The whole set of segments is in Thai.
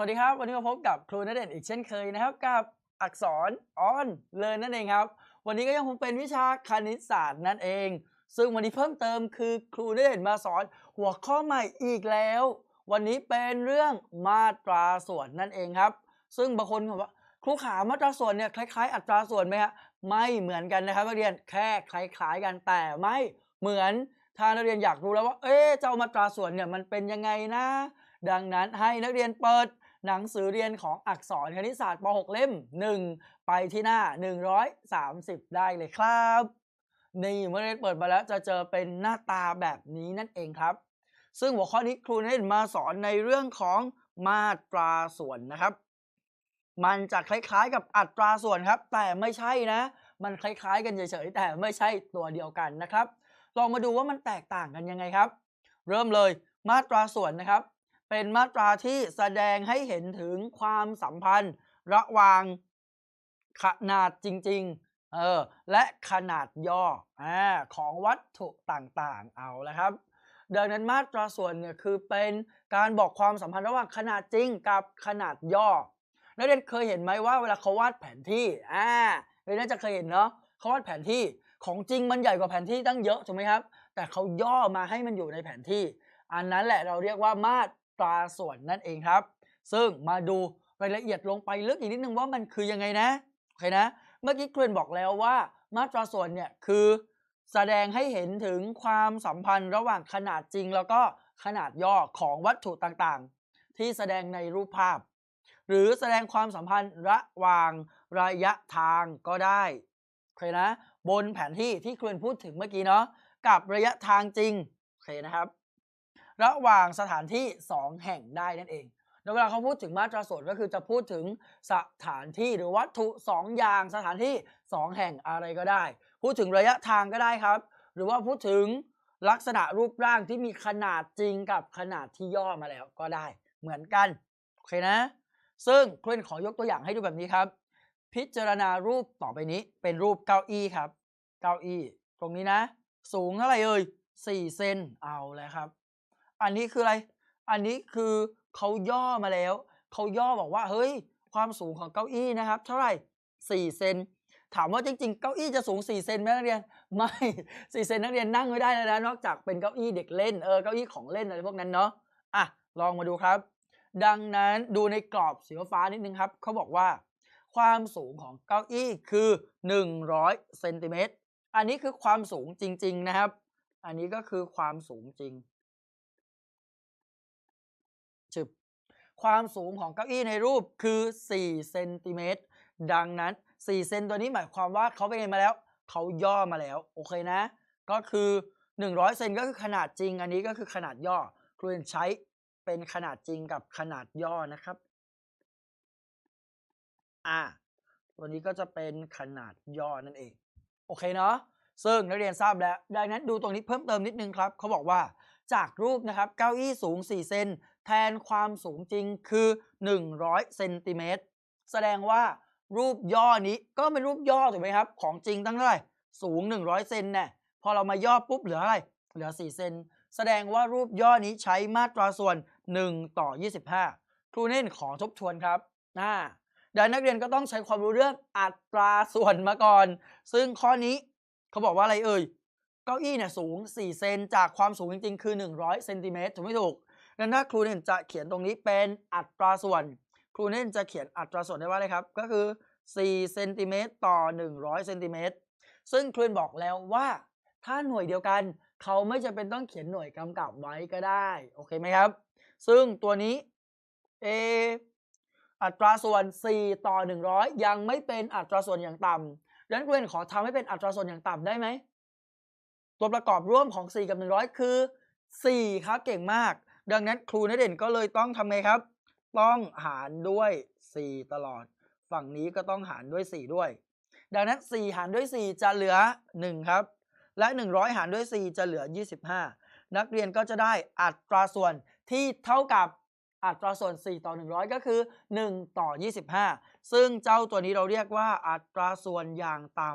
สวัสดีครับ วันนี้มาพบกับครูณเดชน์อีกเช่นเคยนะครับ กับอักษรออนเลยนั่นเองครับ วันนี้ก็ยังคงเป็นวิชาคณิตศาสตร์นั่นเอง ซึ่งวันนี้เพิ่มเติมคือครูณเดชน์มาสอนหัวข้อใหม่อีกแล้ว วันนี้เป็นเรื่องมาตราส่วนนั่นเองครับ ซึ่งบางคนบอกว่าครูขามาตราส่วนเนี่ยคล้าย ๆ อัตราส่วนไหมฮะไม่เหมือนกันนะครับนักเรียนแค่คล้าย ๆ กันแต่ไม่เหมือนถ้านักเรียนอยากรู้แล้วว่า เอ๊ะเจ้ามาตราส่วนเนี่ยมันเป็นยังไงนะ ดังนั้นให้นักเรียนเปิด หนังสือเรียนของอักษรคณิตศาสตร์ป .6 เล่ม 1 ไปที่หน้า 130 ได้เลยครับนี่เมื่อเรียนเปิดมาแล้วจะเจอเป็นหน้าตาแบบนี้นั่นเองครับ ซึ่งหัวข้อนี้ครูเน้นมาสอนในเรื่องของมาตราส่วนนะครับ มันจะคล้ายๆกับอัตราส่วนครับ แต่ไม่ใช่นะ มันคล้ายๆ กันเฉยๆแต่ไม่ใช่ตัวเดียวกันนะครับ ลองมาดูว่ามันแตกต่างกันยังไงครับ เริ่มเลยมาตราส่วนนะครับ เป็นมาตราที่แสดงให้เห็นถึงความสัมพันธ์ ระหว่างขนาดจริงๆ เออ และขนาดย่ออของวัตถุต่างๆ เอาละครับ ดังนั้นมาตราส่วนเนี่ยคือเป็นการบอกความสัมพันธ์ระหว่างขนาดจริงกับขนาดย่อ นักเรียนเคยเห็นไหมว่าเวลาเขาวาดแผนที่ อ่าเรียนน่าจะเคยเห็นเนาะเขาวาดแผนที่ ของจริงมันใหญ่กว่าแผนที่ตั้งเยอะถูกไหมครับ แต่เขาย่อมาให้มันอยู่ในแผนที่ อันนั้นแหละเราเรียกว่ามาต ตราส่วนนั่นเองครับ ซึ่งมาดูรายละเอียดลงไปลึกอีกนิดนึงว่ามันคือยังไงนะโอเคนะ เมื่อกี้เครนบอกแล้วว่ามาตราส่วนเนี่ยคือ แสดงให้เห็นถึงความสัมพันธ์ระหว่างขนาดจริง แล้วก็ขนาดย่อของวัตถุต่างๆ ที่แสดงในรูปภาพ หรือแสดงความสัมพันธ์ระหว่างระยะทางก็ได้โอเคนะ บนแผนที่ที่เครูพูดถึงเมื่อกี้เนาะกับระยะทางจริงโอเคนะครับ ระหว่างสถานที่ 2 แห่งได้นั่นเองแล้วเวลาเขาพูดถึงมาตราส่วนก็คือจะพูดถึงสถานที่หรือวัตถุ 2 อย่างสถานที่ 2 แห่งอะไรก็ได้ พูดถึงระยะทางก็ได้ครับ หรือว่าพูดถึงลักษณะรูปร่างที่มีขนาดจริงกับขนาดที่ย่อมาแล้วก็ได้ เหมือนกันโอเคนะ ซึ่งครูขอยกตัวอย่างให้ดูแบบนี้ครับ พิจารณารูปต่อไปนี้เป็นรูปเก้าอี้ครับ เก้าอี้ ตรงนี้นะ สูงเท่าไหร่เอ่ย4เซนเอาแล้วครับ อันนี้คืออะไร อันนี้คือเขาย่อมาแล้ว เขาย่อบอกว่า เฮ้ย ความสูงของเก้าอี้นะครับ เท่าไหร่4เซนถามว่าจริงๆ เก้าอี้จะสูง 4 เซนไหมนักเรียน ไม่ 4 เซนนักเรียนนั่งไม่ได้แล้วนะ นอกจากเป็นเก้าอี้เด็กเล่น เออ เก้าอี้ของเล่นอะไรพวกนั้นเนาะ อะ ลองมาดูครับ ดังนั้นดูในกรอบสีฟ้านิดนึงครับ เขาบอกว่า ความสูงของเก้าอี้คือ 100 เซนติเมตร อันนี้คือความสูงจริง ๆ นะครับ อันนี้ก็คือความสูงจริง ความสูงของเก้าอี้ในรูปคือ4เซนติเมตรดังนั้น 4 เซนตัวนี้หมายความว่าเขาเป็นไงมาแล้ว เขาย่อมาแล้ว โอเคนะ ก็คือ 100 เซนก็คือขนาดจริง อันนี้ก็คือขนาดย่อครูเรียนใช้เป็นขนาดจริงกับขนาดย่อนะครับ อ่า ตัวนี้ก็จะเป็นขนาดย่อนั่นเอง โอเคเนาะ ซึ่งนักเรียนทราบแล้ว ดังนั้นดูตรงนี้เพิ่มเติมนิดนึงครับ เขาบอกว่าจากรูปนะครับ เก้าอี้สูง 4 เซน แทนความสูงจริงคือ 100เซนติเมตรแสดงว่ารูปย่อนี้ก็เป็นรูปย่อถูกไหมครับ ของจริงตั้งเท่าไหร่สูง 100เซนเนี่ยพอเรามาย่อปุ๊บเหลืออะไรเหลือ 4 เซนแสดงว่ารูปย่อนี้ใช้มาตราส่วน 1 ต่อ 25 ครูเน้นขอทบทวนครับอ่าดังนั้นนักเรียนก็ต้องใช้ความรู้เรื่องอัตราส่วนมาก่อน ซึ่งข้อนี้เขาบอกว่าอะไรเอ่ย เก้าอี้เนี่ยสูง 4 เซนจากความสูงจริง ๆ คือ 100 เซนติเมตรถูกไม่ถูก งนั้นถ้าครูเน้นจะเขียนตรงนี้เป็นอัตราส่วน ครูเน้นจะเขียนอัตราส่วนได้ว่าอะไรครับ ก็คือ4เซนติเมตรต่อ 100เซนติเมตรซึ่งครูเน้นบอกแล้วว่า ถ้าหน่วยเดียวกัน เขาไม่จำเป็นต้องเขียนหน่วยกำกับไว้ก็ได้ โอเคไหมครับ ซึ่งตัวนี้ A อัตราส่วน 4 ต่อ 100 ยังไม่เป็นอัตราส่วนอย่างต่ำดังนั้นครูเรียนขอทำให้เป็นอัตราส่วนอย่างต่ำได้ไหมตัวประกอบร่วมของ 4 กับ 100 คือ 4 ครับเก่งมาก ดังนั้นครูนเด่นก็เลยต้องทำไงครับ ต้องหารด้วย 4 ตลอด ฝั่งนี้ก็ต้องหารด้วย 4 ด้วย ดังนั้น 4 หารด้วย 4 จะเหลือ 1 ครับ และ 100 หารด้วย 4 จะเหลือ 25 นักเรียนก็จะได้อัตราส่วนที่เท่ากับอัตราส่วน 4 ต่อ 100 ก็คือ 1 ต่อ 25 ซึ่งเจ้าตัวนี้เราเรียกว่าอัตราส่วนอย่างต่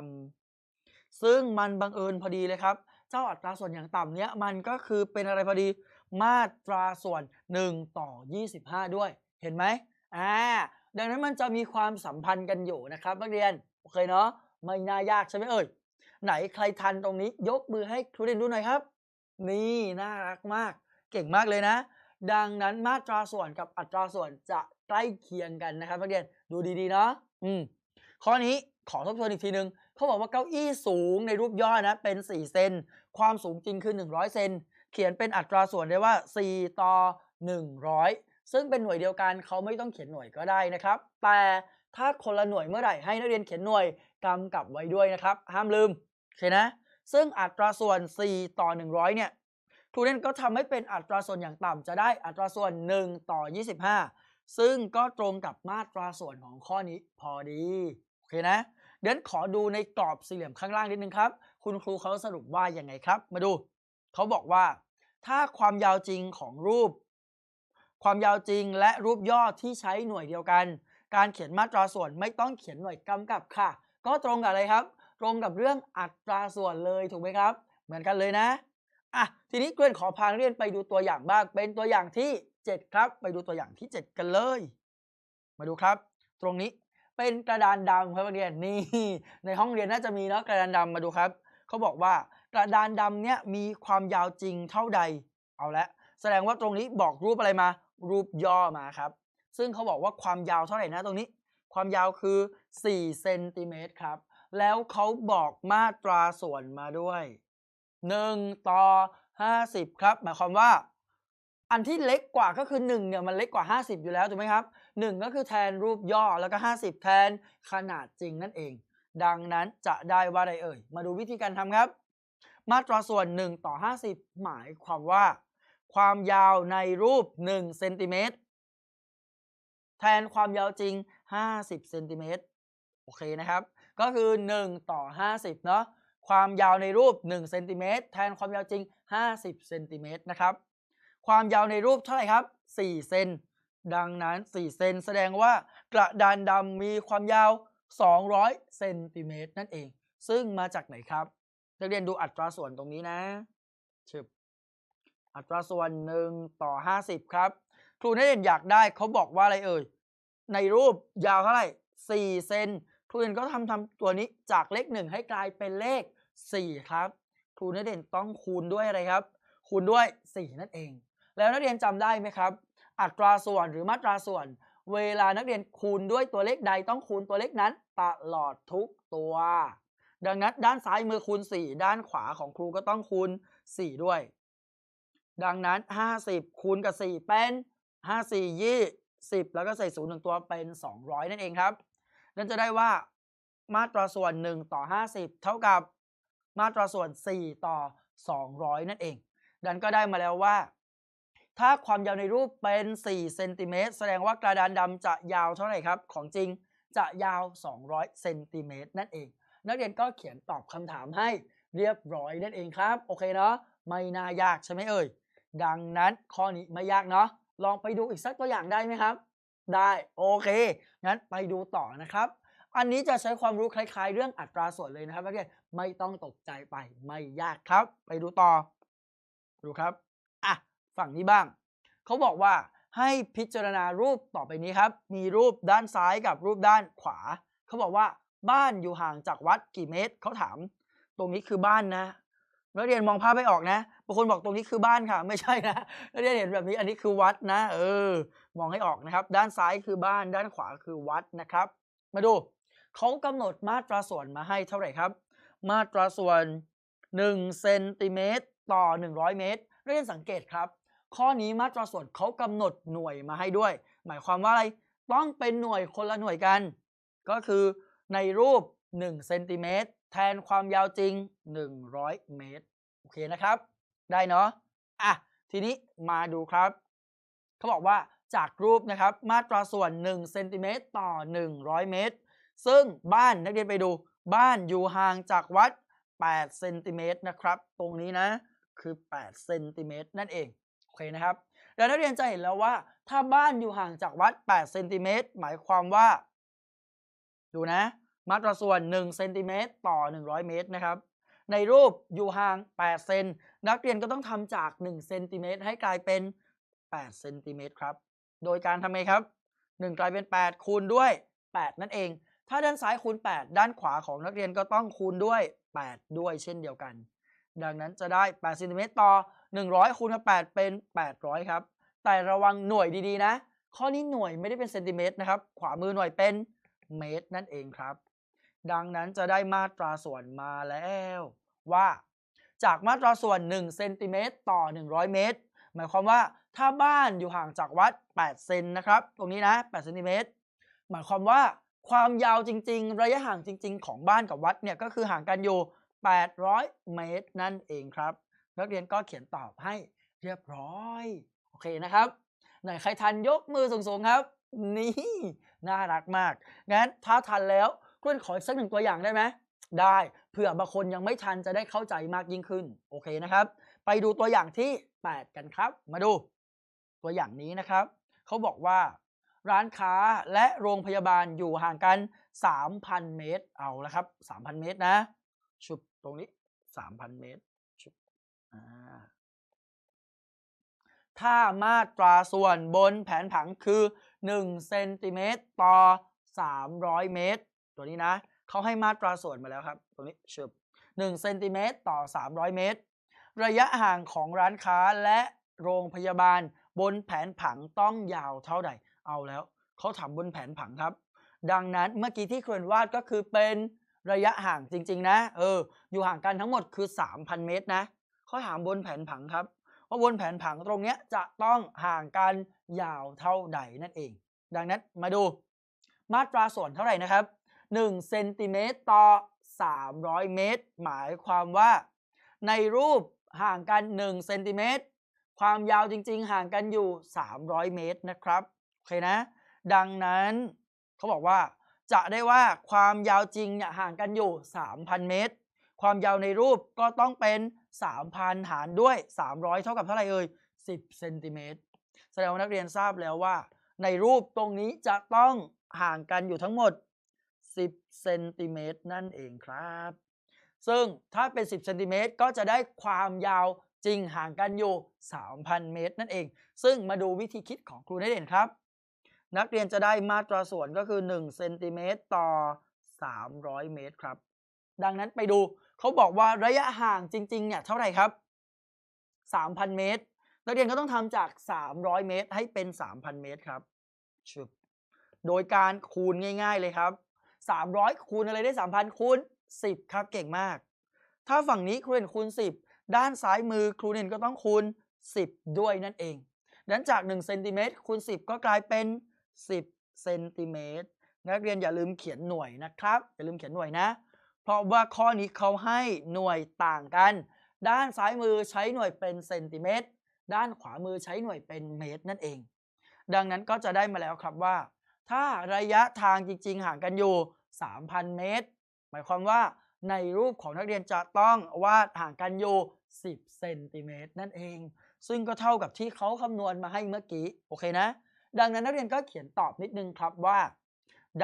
ำซึ่งมันบังเอิญพอดีเลยครับ เจ้าอัตราส่วนอย่างต่ำเนี้ยมันก็คือเป็นอะไรพอดี มาตราส่วน 1 ต่อ 25 ด้วย เห็นไหมอ่าดังนั้นมันจะมีความสัมพันธ์กันอยู่นะครับนักเรียน โอเคเนาะไม่น่ายากใช่ไหมเอ่ย ไหนใครทันตรงนี้ยกมือให้ครูเรียนดูหน่อยครับ นี่น่ารักมาก เก่งมากเลยนะ ดังนั้นมาตราส่วนกับอัตราส่วนจะใกล้เคียงกันนะครับนักเรียนดูดีๆเนาะอืมข้อนี้ขอทบทวนอีกทีนึงเขาบอกว่าเก้าอี้สูงในรูปย่อนะเป็น 4 เซน ความสูงจริงคือ 100 เซน เขียนเป็นอัตราส่วนได้ว่า 4 ต่อ 100 ซึ่งเป็นหน่วยเดียวกันเขาไม่ต้องเขียนหน่วยก็ได้นะครับ แต่ถ้าคนละหน่วยเมื่อไหร่ให้นักเรียนเขียนหน่วยกำกับไว้ด้วยนะครับ ห้ามลืมโอเคนะ ซึ่งอัตราส่วน 4 ต่อ 100 เนี่ยครูเล่นก็ทำให้เป็นอัตราส่วนอย่างต่ำจะได้อัตราส่วน 1 ต่อ 25 ซึ่งก็ตรงกับมาตราส่วนของข้อนี้พอดีโอเคนะเดี๋ยวขอดูในกรอบสี่เหลี่ยมข้างล่างนิดนึงครับ คุณครูเขาสรุปว่ายังไงครับ มาดู เขาบอกว่า ถ้าความยาวจริงของรูป ความยาวจริงและรูปย่อที่ใช้หน่วยเดียวกัน การเขียนมาตราส่วนไม่ต้องเขียนหน่วยกำกับค่ะ ก็ตรงกับอะไรครับ ตรงกับเรื่องอัตราส่วนเลยถูกไหมครับ เหมือนกันเลยนะอะทีนี้เกรนขอพาเรียนไปดูตัวอย่างบ้าง เป็นตัวอย่างที่ 7 ครับ ไปดูตัวอย่างที่ 7 กันเลย มาดูครับ ตรงนี้เป็นกระดานดำครับนักเรียนนี่ในห้องเรียนน่าจะมีเนาะกระดานดำมาดูครับเขาบอกว่า กระดานดำเนี่ยมีความยาวจริงเท่าใด เอาละ แสดงว่าตรงนี้บอกรูปอะไรมา รูปย่อมาครับ ซึ่งเขาบอกว่าความยาวเท่าไหร่นะตรงนี้ ความยาวคือ4เซนติเมตรครับ แล้วเขาบอกมาตราส่วนมาด้วย 1 ต่อ 50 ครับ หมายความว่า อันที่เล็กกว่าก็คือ 1 เนี่ยมันเล็กกว่า 50 อยู่แล้วถูกไหมครับ 1 ก็คือแทนรูปย่อแล้วก็ 50 แทนขนาดจริงนั่นเอง ดังนั้นจะได้ว่าอะไรเอ่ย มาดูวิธีการทำครับ มาตราส่วน 1 ต่อ 50 หมายความว่า ความยาวในรูป 1 เซนติเมตรแทนความยาวจริง 50 เซนติเมตรโอเคนะครับ ก็คือ 1 ต่อ 50 เนาะความยาวในรูป1เซนติเมตรแทนความยาวจริง 50 เซนติเมตรนะครับ ความยาวในรูปเท่าไหร่ครับ 4 เซน ดังนั้น 4 เซนแสดงว่ากระดานดำมีความยาว 200 เซนติเมตรนั่นเอง ซึ่งมาจากไหนครับ นักเรียนดูอัตราส่วนตรงนี้นะชึบอัตราส่วน1ต่อ50ครับ ครูนักเรียนอยากได้เขาบอกว่าอะไรเอ่ย ในรูปยาวเท่าไหร่4เซนครูนักเรียนก็ทำทำตัวนี้จากเลข1ให้กลายเป็นเลข4ครับ ครูนักเรียนต้องคูณด้วยอะไรครับ คูณด้วย4นั่นเอง แล้วนักเรียนจำได้ไหมครับ อัตราส่วนหรือมาตราส่วน เวลานักเรียนคูณด้วยตัวเลขใดต้องคูณตัวเลขนั้นตลอดทุกตัว ดังนั้นด้านซ้ายมือคูณ 4 ด้านขวาของครูก็ต้องคูณ 4 ด้วย ดังนั้น 50 คูณกับ 4 เป็น 54 20แล้วก็ใส่0หนึ่งตัวเป็น 200 นั่นเองครับ นั่นจะได้ว่ามาตราส่วน 1 ต่อ 50 เท่ากับมาตราส่วน 4 ต่อ 200 นั่นเอง ดังนั้นก็ได้มาแล้วว่า ถ้าความยาวในรูปเป็น 4 เซนติเมตรแสดงว่ากระดานดำจะยาวเท่าไหร่ครับ ของจริงจะยาว 200 เซนติเมตรนั่นเอง นักเรียนก็เขียนตอบคำถามให้เรียบร้อยนั่นเองครับ โอเคเนาะไม่น่ายากใช่ไหมเอ่ย ดังนั้นข้อนี้ไม่ยากเนาะลองไปดูอีกสักตัวอย่างได้ไหมครับ ได้โอเค งั้นไปดูต่อนะครับ อันนี้จะใช้ความรู้คล้าย ๆ เรื่องอัตราส่วนเลยนะครับนักเรียนไม่ต้องตกใจไปไม่ยากครับ ไปดูต่อ ดูครับอะฝั่งนี้บ้างเขาบอกว่าให้พิจารณารูปต่อไปนี้ครับ มีรูปด้านซ้ายกับรูปด้านขวา เขาบอกว่า บ้านอยู่ห่างจากวัดกี่เมตรเขาถาม ตรงนี้คือบ้านนะนักเรียนมองภาพไม่ออกนะบางคนบอกตรงนี้คือบ้านค่ะ ไม่ใช่นะนักเรียนเห็นแบบนี้อันนี้คือวัดนะ เออ มองให้ออกนะครับ ด้านซ้ายคือบ้านด้านขวาคือวัดนะครับ มาดูเขากำหนดมาตราส่วนมาให้เท่าไหร่ครับ มาตราส่วน1เซนติเมตรต่อ 100 เมตรนักเรียนสังเกตครับ ข้อนี้มาตราส่วนเขากำหนดหน่วยมาให้ด้วย หมายความว่าอะไรต้องเป็นหน่วยคนละหน่วยกัน ก็คือ ในรูป1เซนติเมตรแทนความยาวจริง 100 เมตร โอเคนะครับ ได้เนาะอะทีนี้มาดูครับ เขาบอกว่าจากรูปนะครับ มาตราส่วน1เซนติเมตรต่อ 100 เมตร ซึ่งบ้านนักเรียนไปดู บ้านอยู่ห่างจากวัด8เซนติเมตรนะครับ ตรงนี้นะคือ8เซนติเมตรนั่นเอง โอเคนะครับแล้วนักเรียนจะเห็นแล้วว่า ถ้าบ้านอยู่ห่างจากวัด8เซนติเมตรหมายความว่า ดูนะ มาตราส่วน1เซนติเมตรต่อ 100 เมตรนะครับ ในรูปอยู่ห่าง 8 เซน นักเรียนก็ต้องทำจาก 1 เซนติเมตรให้กลายเป็น 8 เซนติเมตรครับ โดยการทำไงครับ 1 กลายเป็น 8 คูณด้วย 8 นั่นเอง ถ้าด้านซ้ายคูณ 8 ด้านขวาของนักเรียนก็ต้องคูณด้วย 8 ด้วยเช่นเดียวกัน ดังนั้นจะได้ 8 เซนติเมตรต่อ 100 คูณกับ 8 เป็น 800 ครับ แต่ระวังหน่วยดีๆนะ ข้อนี้หน่วยไม่ได้เป็นเซนติเมตรนะครับ ขวามือหน่วยเป็นเมตรนั่นเองครับ ดังนั้นจะได้มาตราส่วนมาแล้ว ว่าจากมาตราส่วน1เซนติเมตรต่อ 100 เมตร หมายความว่าถ้าบ้านอยู่ห่างจากวัด 8 เซนนะครับ ตรงนี้นะ8เซนติเมตรหมายความว่าความยาวจริง ๆ ระยะห่างจริง ๆ ของบ้านกับวัดเนี่ยก็คือห่างกันอยู่ 800 เมตรนั่นเองครับ นักเรียนก็เขียนตอบให้เรียบร้อย โอเคนะครับ ไหนใครทันยกมือสูงๆครับ นี่ น่ารักมาก งั้นถ้าทันแล้ว กล้วยขออีกสักหนึ่งตัวอย่างได้ไหมได้เผื่อบางคนยังไม่ทันจะได้เข้าใจมากยิ่งขึ้นโอเคนะครับ ไปดูตัวอย่างที่ 8 กันครับ มาดู ตัวอย่างนี้นะครับเขาบอกว่า ร้านค้าและโรงพยาบาลอยู่ห่างกัน 3,000 เมตรเอาละครับ 3,000 เมตรนะ ชุบตรงนี้ 3,000 เมตรชุบอ่าถ้ามาตราส่วนบนแผนผังคือ1เซนติเมตรต่อ 300 เมตร ตัวนี้นะเขาให้มาตราส่วนมาแล้วครับ ตรงนี้ชึบ1เซนติเมตรต่อ 300 เมตร ระยะห่างของร้านค้าและโรงพยาบาลบนแผนผังต้องยาวเท่าใด เอาแล้วเขาถามบนแผนผังครับ ดังนั้นเมื่อกี้ที่เครนวาดก็คือเป็นระยะห่างจริง ๆ นะ เออ อยู่ห่างกันทั้งหมดคือ 3,000 เมตรนะเขาถามบนแผนผังครับว่าบนแผนผังตรงนี้จะต้องห่างกันยาวเท่าใดนั่นเอง ดังนั้นมาดูมาตราส่วนเท่าไหร่นะครับ 1เซนติเมตรต่อ 300 เมตร หมายความว่า ในรูปห่างกัน1เซนติเมตรความยาวจริง ๆ ห่างกันอยู่ 300 เมตรนะครับโอเคนะ ดังนั้นเขาบอกว่า จะได้ว่าความยาวจริงเนี่ยห่างกันอยู่ 3,000 เมตร ความยาวในรูปก็ต้องเป็น 3,000 หารด้วย 300 เท่ากับเท่าไหร่เอ่ย10เซนติเมตรแสดงว่านักเรียนทราบแล้วว่า ในรูปตรงนี้จะต้องห่างกันอยู่ทั้งหมด 10เซนติเมตรนั่นเองครับ ซึ่งถ้าเป็น 10เซนติเมตรก็จะได้ความยาวจริงห่างกันอยู่ 3,000 เมตรนั่นเอง ซึ่งมาดูวิธีคิดของครูนเด่นครับ นักเรียนจะได้มาตราส่วนก็คือ1เซนติเมตรต่อ 300 เมตรครับ ดังนั้นไปดูเขาบอกว่าระยะห่างจริงๆเนี่ยเท่าไหร่ครับ 3,000 เมตร นักเรียนก็ต้องทำจาก 300 เมตรให้เป็น 3,000 เมตรครับชึบโดยการคูณง่าย ๆเลยครับ 300 คูณอะไรได้ 3,000 คูณ 10 ครับเก่งมาก ถ้าฝั่งนี้ครูเรียนคูณ 10 ด้านซ้ายมือครูเรียนก็ต้องคูณ 10 ด้วยนั่นเองดังนั้นจาก1เซนติเมตรคูณ 10 ก็กลายเป็น 10เซนติเมตรนักเรียนอย่าลืมเขียนหน่วยนะครับ อย่าลืมเขียนหน่วยนะ เพราะว่าข้อนี้เขาให้หน่วยต่างกัน ด้านซ้ายมือใช้หน่วยเป็นเซนติเมตร ด้านขวามือใช้หน่วยเป็นเมตรนั่นเอง ดังนั้นก็จะได้มาแล้วครับว่า ถ้าระยะทางจริง ๆ ห่างกันอยู่ 3,000 เมตร หมายความว่าในรูปของนักเรียนจะต้องวาดห่างกันอยู่ 10 เซนติเมตรนั่นเอง ซึ่งก็เท่ากับที่เขาคำนวณมาให้เมื่อกี้ โอเคนะ ดังนั้นนักเรียนก็เขียนตอบนิดนึงครับว่า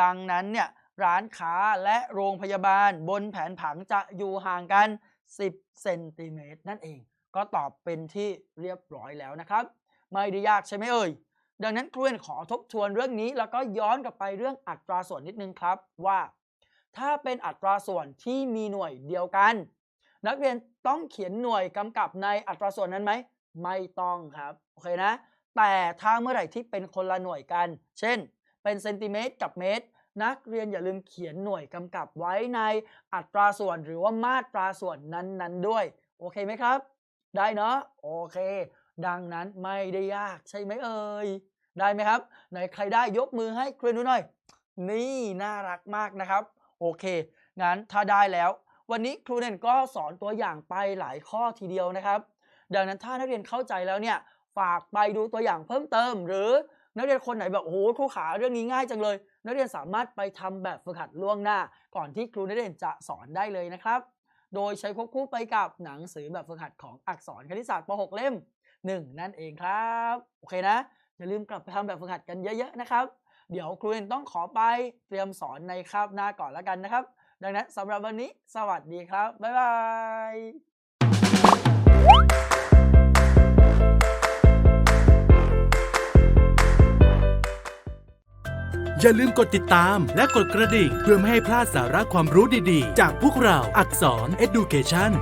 ดังนั้นเนี่ยร้านค้าและโรงพยาบาลบนแผนผังจะอยู่ห่างกัน 10 เซนติเมตรนั่นเอง ก็ตอบเป็นที่เรียบร้อยแล้วนะครับ ไม่ได้ยากใช่ไหมเอ่ย ดังนั้นครูเรียนขอทบทวนเรื่องนี้ แล้วก็ย้อนกลับไปเรื่องอัตราส่วนนิดนึงครับว่า ถ้าเป็นอัตราส่วนที่มีหน่วยเดียวกัน นักเรียนต้องเขียนหน่วยกำกับในอัตราส่วนนั้นไหมไม่ต้องครับโอเคนะ แต่ถ้าเมื่อไหร่ที่เป็นคนละหน่วยกัน เช่น เป็นเซนติเมตรกับเมตร นักเรียนอย่าลืมเขียนหน่วยกำกับไว้ในอัตราส่วนหรือว่ามาตราส่วนนั้นๆ ด้วย โอเคไหมครับ ได้เนาะโอเค ดังนั้นไม่ได้ยากใช่ไหมเอ่ย ได้ไหมครับไหนใครได้ยกมือให้ครูดูหน่อย นี่น่ารักมากนะครับ โอเค งั้นถ้าได้แล้ว วันนี้ครูเน่นก็สอนตัวอย่างไปหลายข้อทีเดียวนะครับ ดังนั้นถ้านักเรียนเข้าใจแล้วเนี่ย ฝากไปดูตัวอย่างเพิ่มเติม หรือนักเรียนคนไหนแบบโอ้โหครูขาเรื่องนี้ง่ายจังเลย นักเรียนสามารถไปทำแบบฝึกหัดล่วงหน้า ก่อนที่ครูนักเรียนจะสอนได้เลยนะครับ โดยใช้ควบคู่ไปกับหนังสือแบบฝึกหัดของอักษรคณิตศาสตร์ป .6 เล่ม 1 นั่นเองครับ โอเคนะ อย่าลืมกลับไปทำแบบฝึกหัดกันเยอะๆนะครับ เดี๋ยวครูเรียนต้องขอไปเตรียมสอนในคาบหน้าก่อนแล้วกันนะครับ ดังนั้นสำหรับวันนี้สวัสดีครับ บ๊ายบายอย่าลืมกดติดตามและกดกระดิ่ง เพื่อไม่ให้พลาดสาระความรู้ดีๆ จากพวกเราอักษร Education